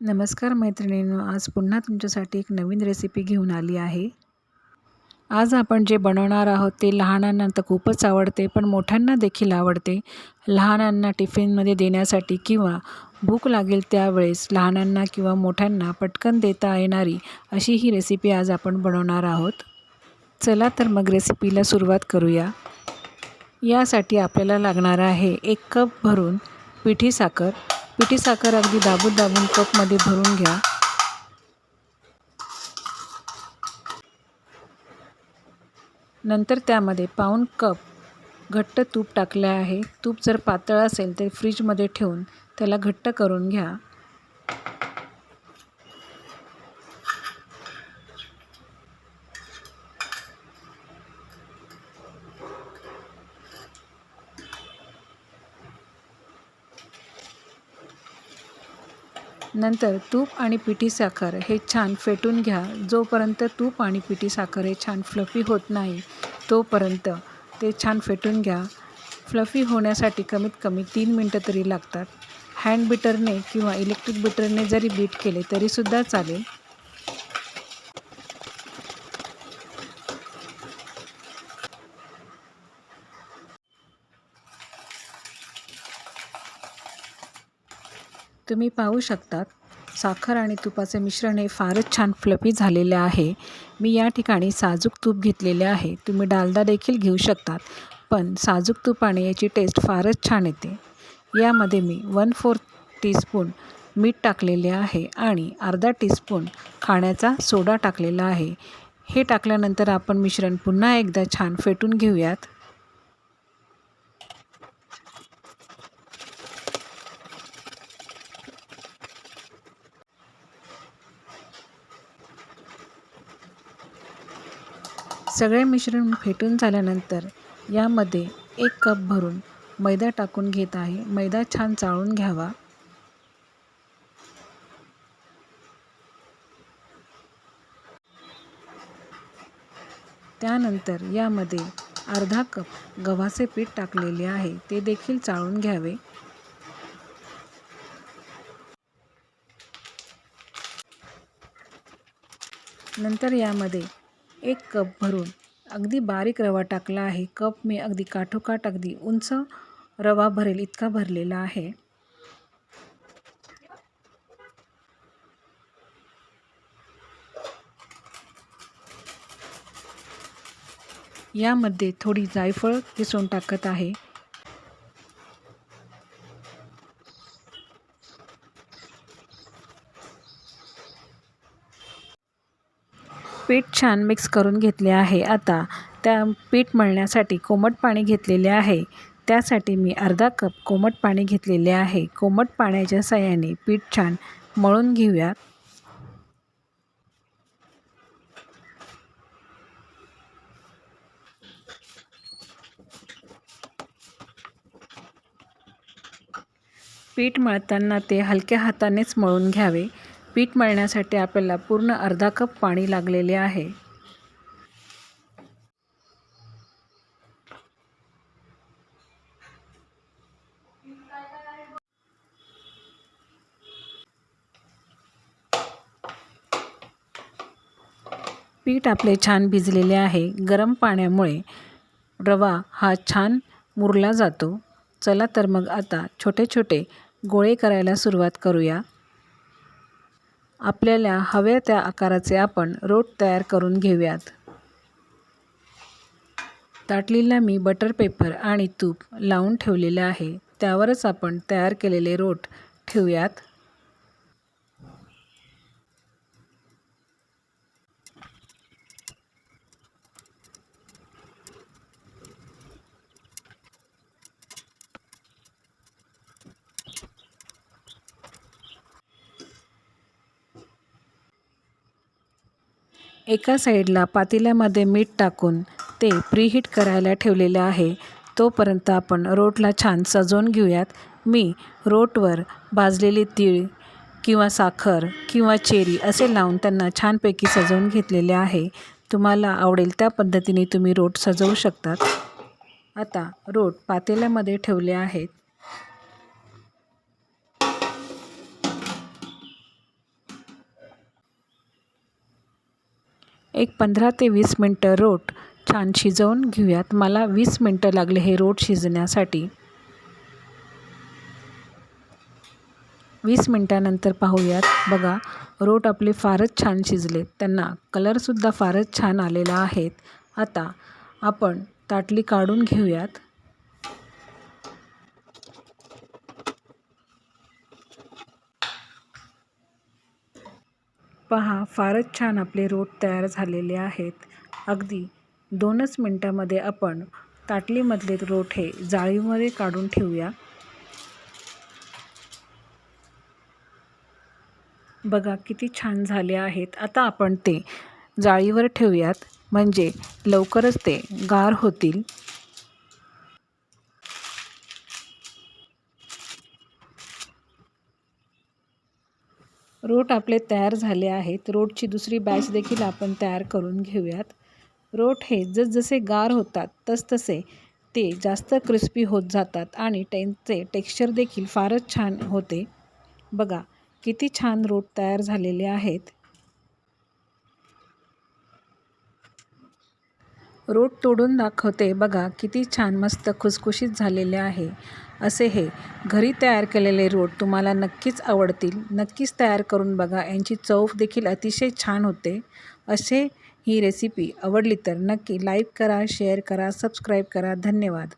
नमस्कार मैत्रिणींनो आज पुन्हा तुमच्यासाठी एक नवीन रेसिपी घेऊन आली आहे. आज आपण जे बनवणार आहोत ते लहानांना तर खूपच आवडते पण मोठ्यांना देखील आवडते. लहानांना टिफिनमध्ये देण्यासाठी किंवा भूक लागेल त्यावेळेस लहानांना किंवा मोठ्यांना पटकन देता येणारी अशी ही रेसिपी आज आपण बनवणार आहोत. चला तर मग रेसिपीला सुरुवात करूया. यासाठी आपल्याला लागणार आहे एक कप भरून पिठी साखर पिठी साखर अगदी दाबून दाबून कपमध्ये भरून घ्या. नंतर त्यामध्ये पाऊण कप घट्ट तूप टाकले आहे. तूप जर पातळ असेल तर फ्रीजमध्ये ठेवून त्याला घट्ट करून घ्या. नंतर तूप आणि पिठी साखर हे छान फेटून घ्या. जोपर्यंत तूप आणि पिठी साखर हे छान फ्लफी होत नाही तोपर्यंत ते छान फेटून घ्या. फ्लफी होण्यासाठी कमीत कमी तीन मिनटं तरी लागतात. हँड बिटरने किंवा इलेक्ट्रिक बिटरने जरी बीट केले तरीसुद्धा चालेल. तुम्ही पाहू शकतात साखर आणि तुपाचे मिश्रण हे फारच छान फ्लफी झालेले आहे. मी या ठिकाणी साजूक तूप घेतलेले आहे. तुम्ही डालडा देखील घेऊ शकतात पण साजूक तुपाने याची टेस्ट फारच छान येते. यामध्ये मी वन फोर्थ टीस्पून मीठ टाकलेले आहे आणि अर्धा टीस्पून खाण्याचा सोडा टाकलेला आहे. हे टाकल्यानंतर आपण मिश्रण पुन्हा एकदा छान फेटून घेऊयात. सगळे मिश्रण फेटून झाल्यानंतर यामध्ये एक कप भरून मैदा टाकून घेत आहे. मैदा छान चाळून घ्यावा. त्यानंतर यामध्ये अर्धा कप गव्हाचे पीठ टाकलेले आहे. ते देखील चाळून घ्यावे. नंतर यामध्ये एक कप भरून अगदी बारीक रवा टाकला आहे. कप मी अगदी काठोकाठ अगदी उंच रवा भरेल इतका भरलेला आहे. यामध्ये थोडी जायफळ किसून टाकत आहे. पीठ छान मिक्स करून घेतले आहे. आता त्या पीठ मळण्यासाठी कोमट पाणी घेतलेले आहे. त्यासाठी मी अर्धा कप कोमट पाणी घेतलेले आहे. कोमट पाण्याच्या साह्याने पीठ छान मळून घेऊयात पीठ मळताना ते हलक्या हातानेच मळून घ्यावे. पीठ मळण्यासाठी आपल्याला पूर्ण अर्धा कप पाणी लागलेले आहे. पीठ आपले छान भिजलेले आहे. गरम पाण्यामुळे रवा हा छान मुरला जातो. चला तर मग आता छोटे छोटे गोळे करायला सुरुवात करूया. आपल्याला हव्या त्या आकाराचे आपण रोट तयार करून घेऊयात. ताटलीला मी बटर पेपर आणि तूप लावून ठेवलेले आहे. त्यावरच आपण तयार केलेले रोट ठेवूयात. एका साईडला पातेल्यामध्ये मीठ टाकून ते प्रीहीट करायला ठेवलेले आहे. तोपर्यंत आपण रोटला छान सजवून घेऊयात. मी रोटवर भाजलेले तीळ किंवा साखर किंवा चेरी असे लावून त्यांना छानपैकी सजवून घेतलेले आहे. तुम्हाला आवडेल त्या पद्धतीने तुम्ही रोट सजवू शकतात. आता रोट पातेल्यामध्ये ठेवले आहेत. एक पंधरा ते वीस मिनटं रोट छान शिजवून घेऊयात. मला वीस मिनटं लागले हे रोट शिजण्यासाठी. वीस मिनटानंतर पाहूयात. बघा रोट आपले फारच छान शिजले. त्यांना कलरसुद्धा फारच छान आलेला आहेत. आता आपण ताटली काढून घेऊयात. पहा फारच छान आपले रोट तयार झालेले आहेत. अगदी दोनच मिनटामध्ये आपण ताटलीमधले रोट हे जाळीमध्ये काढून ठेवूया. बघा किती छान झाले आहेत. आता आपण ते जाळीवर ठेवूयात. म्हणजे लवकरच ते गार होतील. रोट आपले तयार झाले आहेत. रोटची दुसरी बॅच देखील आपण तयार करून घेऊयात. रोट हे जसजसे गार होतात तसतसे ते जास्त क्रिस्पी होत जातात आणि त्यांचे टेक्स्चर देखील फारच छान होते. बघा किती छान रोट तयार झालेले आहेत. रोट तोडून दाखवते. बघा किती छान मस्त खुसखुशीत झालेले आहे. असे हे. घरी तयार केलेले रोट तुम्हाला नक्कीच आवडतील. नक्कीच तयार करून बघा. यांची चव देखील अतिशय छान होते. असे ही रेसिपी आवडली तर नक्की लाईक करा शेअर करा सबस्क्राईब करा. धन्यवाद.